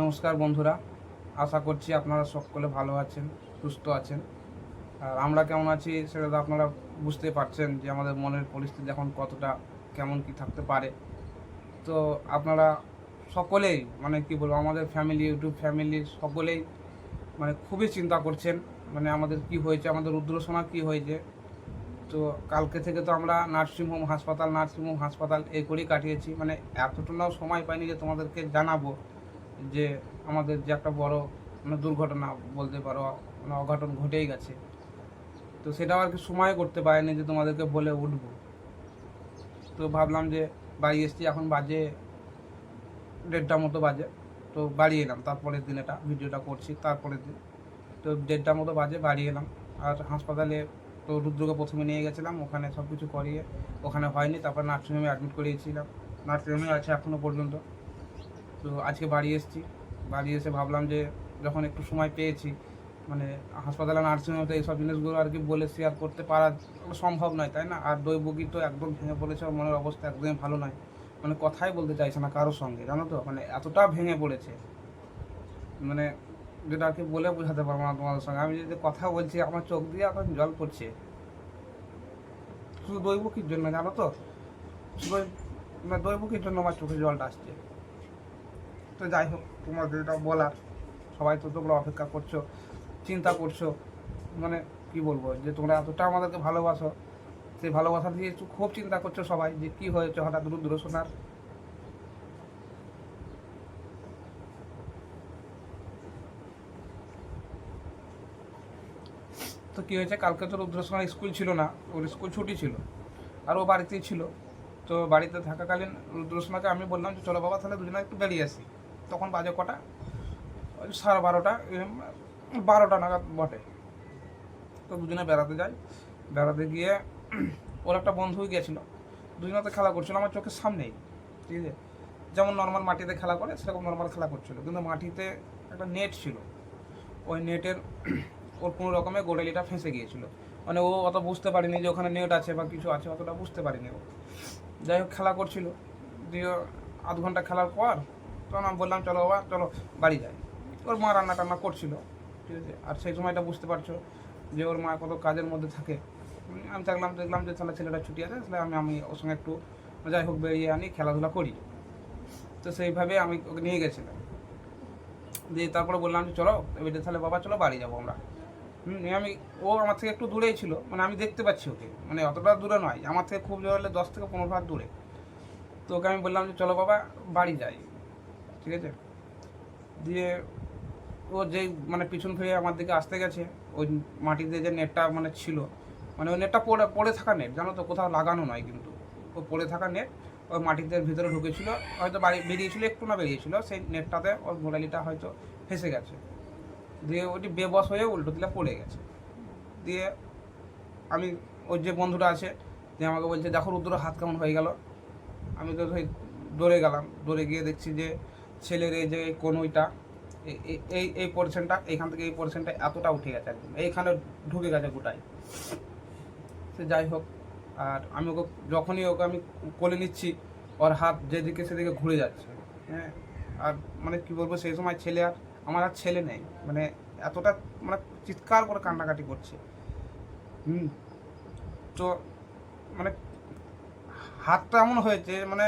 নমস্কার বন্ধুরা, আশা করছি আপনারা সকলে ভালো আছেন, সুস্থ আছেন। আর আমরা কেমন আছি সেটা তো আপনারা বুঝতে পারছেন যে আমাদের মনের পরিস্থিতি এখন কতটা, কেমন কি থাকতে পারে। তো আপনারা সকলেই মানে কি বলব, আমাদের ফ্যামিলি ইউটিউব ফ্যামিলির সকলেই মানে খুবই চিন্তা করছেন মানে আমাদের কি হয়েছে, আমাদের রুদ্রসোনা কি হয়েছে। তো কালকে থেকে তো আমরা নার্সিংহোম হাসপাতাল নার্সিংহোম হাসপাতাল এই করেই কাটিয়েছি। মানে এতটুকুও সময় পাইনি যে তোমাদেরকে জানাব। যে আমাদের যে একটা বড় মানে দুর্ঘটনা বলতে পারো মানে অঘটন ঘটেই গেছে। তো সেটাও আর কি সময় করতে পারিনি যে তোমাদেরকে বলে উঠবো। তো ভাবলাম যে বাড়ি এসছি, এখন বাজে দেড়টা মতো বাজে। তো বাড়ি এলাম, তারপরের দিন এটা ভিডিওটা করছি, তারপরের দিন। তো দেড়টা মতো বাজে, বাড়ি এলাম। আর হাসপাতালে তো রুদ্রকে প্রথমে নিয়ে গেছিলাম, ওখানে সব কিছু করিয়ে, ওখানে হয়নি, তারপর নার্সিংহোমে অ্যাডমিট করিয়েছিলাম। নার্সিংহোমে আছে এখনও পর্যন্ত। তো আজকে বাড়ি এসেছি। বাড়ি এসে ভাবলাম যে যখন একটু সময় পেয়েছি মানে হাসপাতালে নার্সিংহোমে এইসব জিনিসগুলো আর কি বলে শেয়ার করতে পারা সম্ভব নয়, তাই না? আর দই বগি তো একদম ভেঙে পড়েছে মনের অবস্থা একদমই ভালো নয়। মানে কথাই বলতে চাইছে না কারোর সঙ্গে, জানো তো? মানে এতটা ভেঙে পড়েছে। মানে যেটা আর কি বলে বোঝাতে পারব না তোমাদের সঙ্গে। আমি যদি কথা বলছি, আমার চোখ দিয়ে এখন জল পড়ছে। শুধু দৈবকির জন্য, জানো তো? শুধু ওই- মানে দৈবকির জন্য আমার চোখে জলটা আসছে। তো যাই হোক তোমার যেটা বলার। সবাই তো তোমরা অপেক্ষা করছ, চিন্তা করছ। মানে কি বলব, যে তোমরা এতটা আমাদেরকে ভালোবাসো, সেই ভালোবাসা দিয়ে খুব চিন্তা করছ সবাই, যে কি হয়েছে হঠাৎ রুদ্র শোনার। তো কী হয়েছে, কালকে তো রুদ্রসোনার স্কুল ছিল না, ওর স্কুল ছুটি ছিল, আর ও বাড়িতেই ছিল। তো বাড়িতে থাকাকালীন রুদ্রসোনাকে আমি বললাম যে, চলো বাবা, তাহলে দুজনে একটু বেরিয়ে আসি। তখন বাজে কটা? সাড়ে বারোটা বারোটা নাগাদ বটে। তো দুজনে বেড়াতে যাই। বেড়াতে গিয়ে ওর একটা বন্ধুই গিয়েছিল দুজনে তো খেলা করছিল, আমার চোখের সামনেই, ঠিক আছে? যেমন নর্মাল মাটিতে খেলা করে, সেরকম নর্মাল খেলা করছিল। কিন্তু মাটিতে একটা নেট ছিল। ওই নেটের ওর কোনো রকমে গোড়ালিটা ফেঁসে গিয়েছিল। মানে ও অত বুঝতে পারিনি যে ওখানে নেট আছে বা কিছু আছে, অতটা বুঝতে পারিনি ও। যাই হোক, খেলা করছিল। দিয়ে আধ ঘণ্টা খেলার পর তখন আমি বললাম, চলো বাবা, চলো বাড়ি যাই। ওর মা রান্না টান্না করছিল, ঠিক আছে? আর সেই সময়টা বুঝতে পারছ যে ওর মা কত কাজের মধ্যে থাকে। আমি থাকলাম, দেখলাম যে তাহলে ছেলেটা ছুটি আছে, তাহলে আমি আমি ওর সঙ্গে একটু যাই হোক, বেরিয়ে আনি, খেলাধুলা করি। তো সেইভাবে আমি ওকে নিয়ে গেছিলাম। দিয়ে তারপরে বললাম যে, চলো, এবার তাহলে বাবা, চলো বাড়ি যাব আমরা। হুম আমি, ও আমার থেকে একটু দূরেই ছিল মানে আমি দেখতে পাচ্ছি ওকে মানে অতটা দূরে নয়, আমার থেকে খুব জোর হলে দশ থেকে পনেরো হাত দূরে। তো ওকে আমি বললাম যে, চলো বাবা, বাড়ি যাই। ঠিক আছে? দিয়ে ও যেই মানে পিছন ফিরে আমার দিকে আসতে গেছে, ওই মাটিতে যে নেটটা মানে ছিল মানে ওই নেটটা পড়ে পড়ে থাকা নেট জানো তো কোথাও লাগানো নয় কিন্তু। ও পড়ে থাকা নেট ওই মাটিতে ভিতরে ঢুকেছিল, হয়তো বাড়ি, বেরিয়েছিল, একটু না বেরিয়েছিল, সেই নেটটাতে ওর গোড়ালিটা হয়তো ফেসে গেছে। দিয়ে ওটি বেবস হয়ে উল্টো দিলে পড়ে গেছে। দিয়ে আমি ওর যে বন্ধুটা আছে, যে আমাকে বলছে, দেখো রুদ্র হাত কেমন হয়ে গেল। আমি তো ওই দৌড়ে গেলাম দৌড়ে গিয়ে দেখছি যে ছেলের এই যে কনুইটা এই এই পোর্শনটা এইখান থেকে এই পোর্শনটা এতটা উঠে গেছে একদম। এইখানে ঢুকে গেছে গোটাই। সে যাই হোক, আর আমি ওকে, যখনই ওকে আমি কোলে নিচ্ছি, ওর হাত যেদিকে সেদিকে ঘুরে যাচ্ছে। হ্যাঁ আর মানে কি বলব, সেই সময় ছেলে আর, আমার আর ছেলে নেই। মানে এতটা মানে চিৎকার করে কান্নাকাটি করছে। হুম, তো মানে হাতটা এমন হয়েছে মানে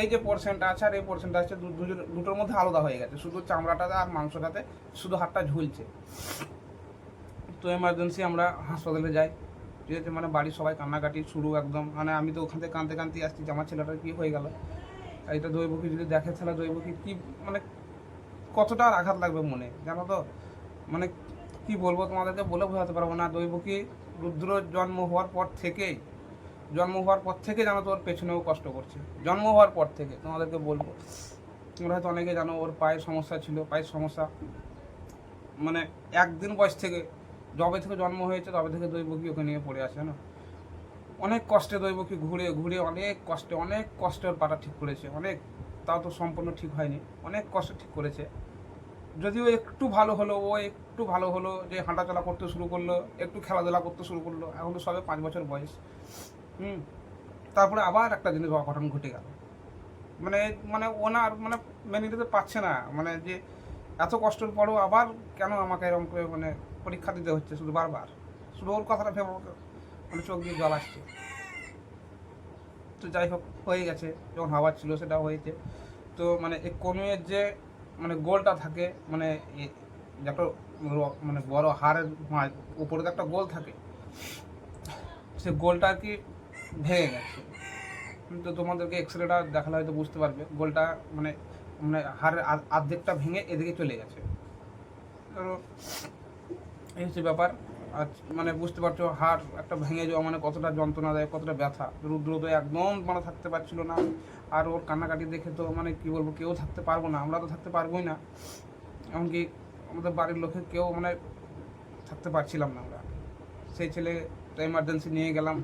এই যে পোর্শনটা আছে আর এই পোর্শনটা আছে দুটোর মধ্যে আলাদা হয়ে গেছে। শুধু চামড়াটাতে আর মাংসটাতে শুধু হাতটা ঝুলছে। তো এমার্জেন্সি আমরা হাসপাতালে যাই। ঠিক আছে মানে বাড়ির সবাই কান্নাকাটি শুরু একদম। মানে আমি তো ওখান থেকে কাঁদতে কাঁদতে আসছি আমার ছেলেটার কী হয়ে গেল। এটা দৈবকী যদি দেখে তাহলে দৈবকী কী মানে কতটা আর আঘাত লাগবে মনে? জানো তো? মানে কি বলব তোমাদেরকে বলে বোঝাতে পারব না। দৈবকী রুদ্র জন্ম হওয়ার পর থেকেই জন্ম হওয়ার পর থেকে জানো তো ওর পেছনেও কষ্ট করছে। জন্ম হওয়ার পর থেকে, তোমাদেরকে বলব। তোমরা হয়তো অনেকে জানো, ওর পায়ের সমস্যা ছিল, পায়ের সমস্যা। মানে একদিন বয়স থেকে, যবে থেকে জন্ম হয়েছে, তবে থেকে দৈবকী ওকে নিয়ে পড়ে আছে না অনেক কষ্টে দৈবকী ঘুরে ঘুরে অনেক কষ্টে অনেক কষ্টে ওর পাটা ঠিক করেছে। অনেক, তাও তো সম্পূর্ণ ঠিক হয়নি। অনেক কষ্ট ঠিক করেছে। যদিও একটু ভালো হলো, ও একটু ভালো হলো, যে হাঁটাচলা করতে শুরু করল, একটু খেলাধুলা করতে শুরু করল, এখন তো সবে পাঁচ বছর বয়স। হুম। তারপরে আবার একটা জিনিস অঘটন ঘটে গেল। মানে মানে ওনার মানে মেনে নিতে পারছে না। মানে যে এত কষ্টের পরেও আবার কেন আমাকে এরকম করে মানে পরীক্ষা দিতে হচ্ছে শুধু বারবার? শুধু ওর কথাটা ভেবে মানে চোখ দিয়ে জল আসছে। তো যাই হোক, হয়ে গেছে। যখন হওয়ার ছিল সেটা হয়েছে। তো মানে এই কনুয়ের যে মানে গোলটা থাকে মানে একটা মানে বড় মাঝ- উপরে তো একটা গোল থাকে। সে গোলটা আর কি ভেঙে গেছে। তো তোমাদেরকে এক্স রেটা দেখালে হয়তো বুঝতে পারবে। গোলটা মানে মানে হাড়ের অর্ধেকটা ভেঙে এদিকে চলে গেছে। তো এই হচ্ছে ব্যাপার। আর মানে বুঝতে পারছ, হাড় একটা ভেঙে যাওয়া মানে কতটা যন্ত্রণা দেয়, কতটা ব্যথা। রুদ্র তো একদম মানে থাকতে পারছিল না। আর ওর কান্নাকাটি দেখে তো মানে কি বলব, কেউ থাকতে পারব না। আমরা তো থাকতে পারবোই না। এমনকি আমাদের বাড়ির লোকে কেউ মানে থাকতে পারছিলাম না আমরা। সেই ছেলে তো এমার্জেন্সি নিয়ে গেলাম।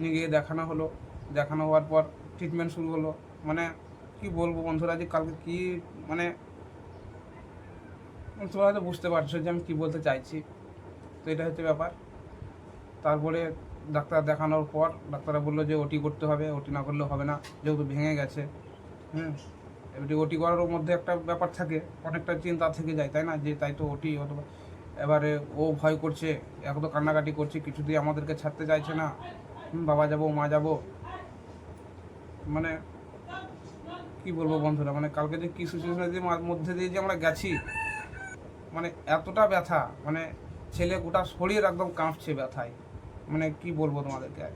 নিয়ে গিয়ে দেখানো হলো। দেখানো হওয়ার পর ট্রিটমেন্ট শুরু হলো। মানে কি বলব বন্ধুরা যে কালকে কি মানে তোমরা হয়তো বুঝতে পারছ যে আমি কী বলতে চাইছি। তো এটা হচ্ছে ব্যাপার। তারপরে ডাক্তার দেখানোর পর ডাক্তাররা বলল যে ওটি করতে হবে ওটি না করলে হবে না, যেহেতু ভেঙে গেছে। হুম, এবারে ওটি করার মধ্যে একটা ব্যাপার থাকে, অনেকটা চিন্তা থেকে যায়, তাই না? যে তাই তো ওটি অথবা এবারে ও ভয় করছে এক তো কান্নাকাটি করছে, কিছুতেই আমাদেরকে ছাড়তে চাইছে না। বাবা যাব, মা যাব। মানে কি বলব বন্ধুরা মানে কালকে যে কি সিচুয়েশনের মধ্যে দিয়ে যে আমরা গেছি মানে এতটা ব্যথা মানে ছেলে গোটা শরীর একদম কাঁপছে ব্যথায়। মানে কি বলব তোমাদেরকে।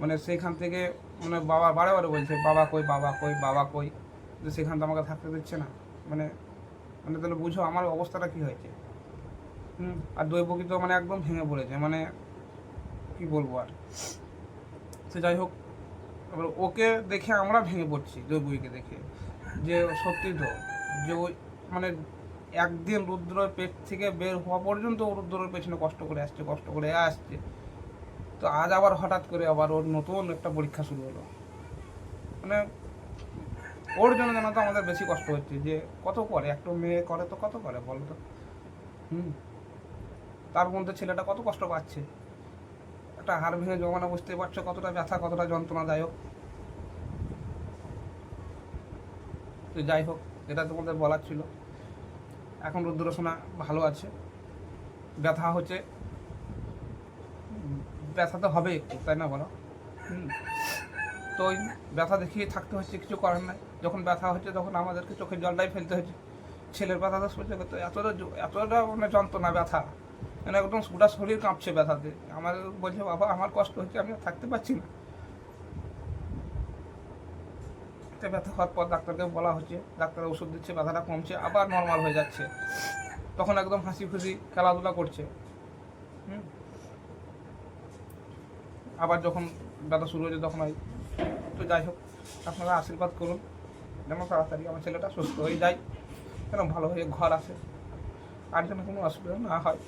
মানে সেইখান থেকে মানে বাবা বারে বারে বলছে, বাবা কই বাবা কই বাবা কই? তো সেখান থেকে আমাকে থাকতে দিচ্ছে না। মানে মানে তাহলে বুঝো আমার অবস্থাটা কি হয়েছে? আর দৈবকী তো মানে একদম ভেঙে পড়েছে মানে কি বলব আর। সে যাই হোক, এবার ওকে দেখে আমরা ভেঙে পড়ছি দৈবকীকে দেখে। যে সত্যি তো, যে ওই মানে একদিন রুদ্রের পেট থেকে বের হওয়া পর্যন্ত ও রুদ্রের পেছনে কষ্ট করে আসছে, কষ্ট করে আসছে। তো আজ আবার হঠাৎ করে আবার ওর নতুন একটা পরীক্ষা শুরু হলো। মানে ওর জন্য জানা তো আমাদের বেশি কষ্ট হচ্ছে, যে কত করে, একটা মেয়ে করে তো কত করে, বলো তো। হুম। তার মধ্যে ছেলেটা কত কষ্ট পাচ্ছে। একটা হাড় ভেঙে জমানো বুঝতে পারছ কতটা ব্যথা, কতটা যন্ত্রণাদায়ক তো যাই হোক, এটা তোমাদের বলার ছিল। এখন রুদ্রসোনা ভালো আছে। ব্যথা হচ্ছে। ব্যথা তো হবে তাই না বলো? তো ওই ব্যথা দেখিয়ে থাকতে হচ্ছে, কিছু করার নাই। যখন ব্যথা হচ্ছে, তখন আমাদেরকে চোখের জলটাই ফেলতে হচ্ছে। ছেলের ব্যথা তো সহ্য করতে এতটা এতটা মানে যন্ত্রণা, ব্যথা। মানে একদম গোটা শরীর কাঁপছে ব্যথাতে। আমার বলছে, বাবা, আমার কষ্ট হচ্ছে, আমি থাকতে পারছি না। ব্যথা হওয়ার পর ডাক্তারকে বলা হচ্ছে, ডাক্তার ওষুধ দিচ্ছে, ব্যথাটা কমছে, আবার নর্মাল হয়ে যাচ্ছে। তখন একদম হাসি খুশি খেলাধুলা করছে। আবার যখন ব্যথা শুরু হয়েছে তখন ওই তো যাই হোক, আপনারা আশীর্বাদ করুন। যেন তাড়াতাড়ি আমার ছেলেটা সুস্থ হয়ে যায়, যেন ভালো হয়ে ঘর আসে। আর যেন কোনো অসুবিধা না হয়।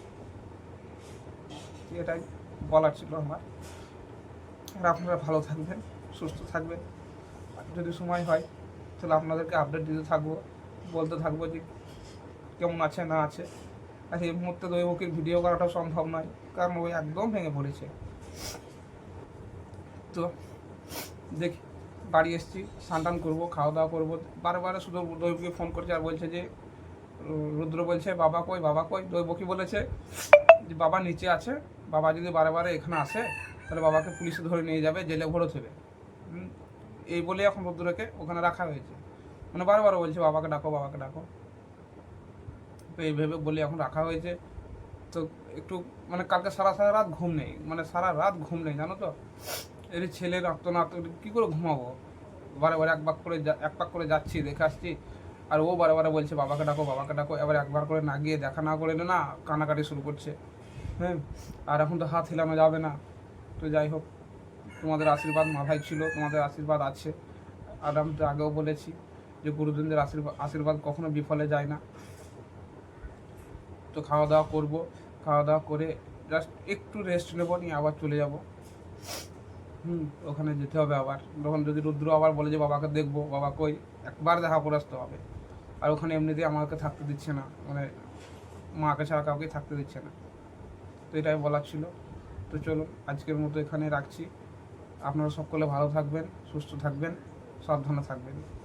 এটাই বলার ছিল আমার। আর আপনারা ভালো থাকবেন, সুস্থ থাকবেন। যদি সময় হয়, তাহলে আপনাদেরকে আপডেট দিতে থাকব, বলতে থাকব যে কেমন আছে, না আছে। আর এই মুহূর্তে দৈবকের ভিডিও করাটাও সম্ভব নয়, কারণ ওই একদম ভেঙে পড়েছে। তো দেখি, বাড়ি এসেছি, স্নান টান করব, খাওয়া দাওয়া করব। বারে শুধু দৈবকে ফোন করছে আর বলছে যে রুদ্র বলছে, বাবা কই বাবা কই? দৈবকী বলেছে? যে বাবা নিচে আছে, বাবা যদি বারে এখানে আসে, তাহলে বাবাকে পুলিশে ধরে নিয়ে যাবে, জেলে ভরে দেবে এই বলে এখন রুদ্রকে ওখানে রাখা হয়েছে। মানে বারে বারে বলছে, বাবাকে ডাকো বাবাকে ডাকো। তো এই ভেবে বলে এখন রাখা হয়েছে। তো একটু মানে কালকে সারা সারা রাত ঘুম নেই। মানে সারা রাত ঘুম নেই, জানো তো? এর ছেলের আত্মনাত কী করে ঘুমাবো? বারে বারে এক পাক করে এক পাক করে যাচ্ছি, দেখে আসছি আর ও বারে বলছে, বাবাকে ডাকো বাবাকে ডাকো। এবার একবার করে না গিয়ে দেখা না করে না কানাকাটি শুরু করছে। হ্যাঁ আর এখন তো হাত হিলানো যাবে না। তো যাই হোক, তোমাদের আশীর্বাদ মাথায় ছিল, তোমাদের আশীর্বাদ আছে। আর আমি তো আগেও বলেছি যে গুরুজনদের আশীর্বাদ আশীর্বাদ কখনো বিফলে যায় না। তো খাওয়া দাওয়া করব, খাওয়া দাওয়া করে জাস্ট একটু রেস্ট নেব, নিয়ে আবার চলে যাব। হুম, ওখানে যেতে হবে আবার। তখন যদি রুদ্র আবার বলে যে বাবাকে দেখব, বাবা কই? একবার দেখা করে আসতে হবে। আর ওখানে এমনিতে আমাকে থাকতে দিচ্ছে না। মানে মাকে ছাড়া কাউকে থাকতে দিচ্ছে না। তো এটাই বলার ছিল। তো চলুন, আজকের মতো এখানে রাখছি। আপনারা সকলে ভালো থাকবেন, সুস্থ থাকবেন, সাবধানে থাকবেন।